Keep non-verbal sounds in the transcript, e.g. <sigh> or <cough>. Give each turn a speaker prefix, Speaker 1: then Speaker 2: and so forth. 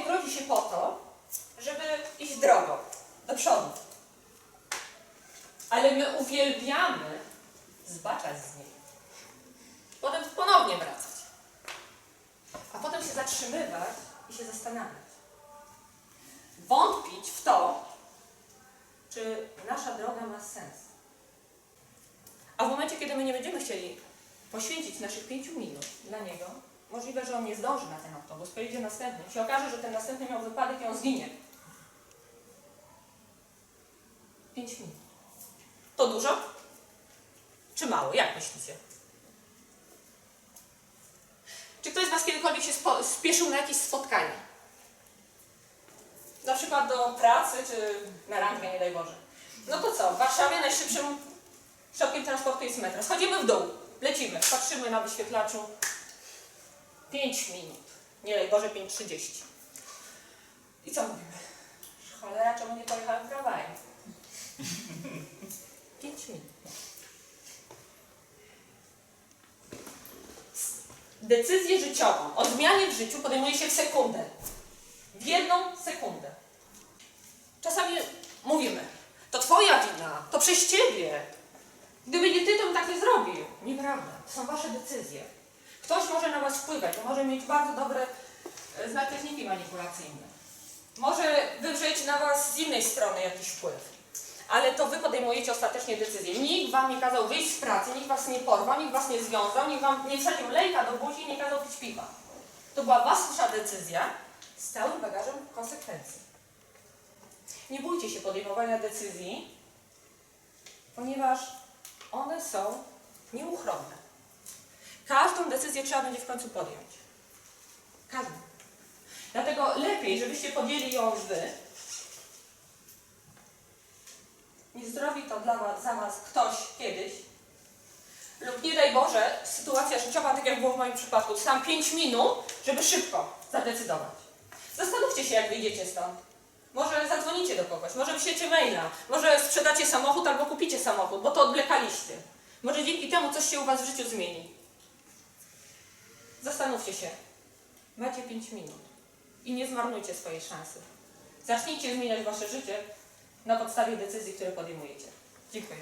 Speaker 1: Człowiek rodzi się po to, żeby iść drogą, do przodu. Ale my uwielbiamy zbaczać z niej. Potem ponownie wracać. A potem się zatrzymywać i się zastanawiać. Wątpić w to, czy nasza droga ma sens. A w momencie, kiedy my nie będziemy chcieli poświęcić naszych pięciu minut dla niego, możliwe, że on nie zdąży na ten autobus, pojedzie następny. I się okaże, że ten następny miał wypadek i on zginie. Pięć minut. To dużo? Czy mało? Jak myślicie? Czy ktoś z Was kiedykolwiek się spieszył na jakieś spotkanie? Na przykład do pracy, czy na randkę, nie daj Boże. No to co? W Warszawie najszybszym środkiem transportu jest metro. Schodzimy w dół, lecimy, patrzymy na wyświetlaczu. 5 minut. Nie daj Boże, 5.30. I co mówimy? Cholera, czemu nie pojechałem tramwajem? 5 <laughs> minut. Decyzję życiową o zmianie w życiu podejmuje się w sekundę. W jedną sekundę. Czasami mówimy, to twoja wina, to przez ciebie. Gdyby nie ty, to bym tak nie zrobił. Nieprawda. To są wasze decyzje. Ktoś może na was wpływać, to może mieć bardzo dobre e, znaczniki manipulacyjne. Może wywrzeć na was z innej strony jakiś wpływ. Ale to wy podejmujecie ostatecznie decyzję. Nikt wam nie kazał wyjść z pracy, nikt was nie porwał, nikt was nie związał, nikt wam nie wsadził lejka do buzi nie kazał pić piwa. To była wasza decyzja z całym bagażem konsekwencji. Nie bójcie się podejmowania decyzji, ponieważ one są nieuchronne. Decyzję trzeba będzie w końcu podjąć. Każdą. Dlatego lepiej, żebyście podjęli ją wy, niż zrobi to dla was, za was ktoś kiedyś, lub nie daj Boże, sytuacja życiowa, tak jak było w moim przypadku, sam 5 minut, żeby szybko zadecydować. Zastanówcie się, jak wyjdziecie stąd. Może zadzwonicie do kogoś, może wyślecie maila, może sprzedacie samochód albo kupicie samochód, bo to odwlekaliście. Może dzięki temu coś się u Was w życiu zmieni. Zastanówcie się. Macie 5 minut i nie zmarnujcie swojej szansy. Zacznijcie zmieniać Wasze życie na podstawie decyzji, które podejmujecie. Dziękuję.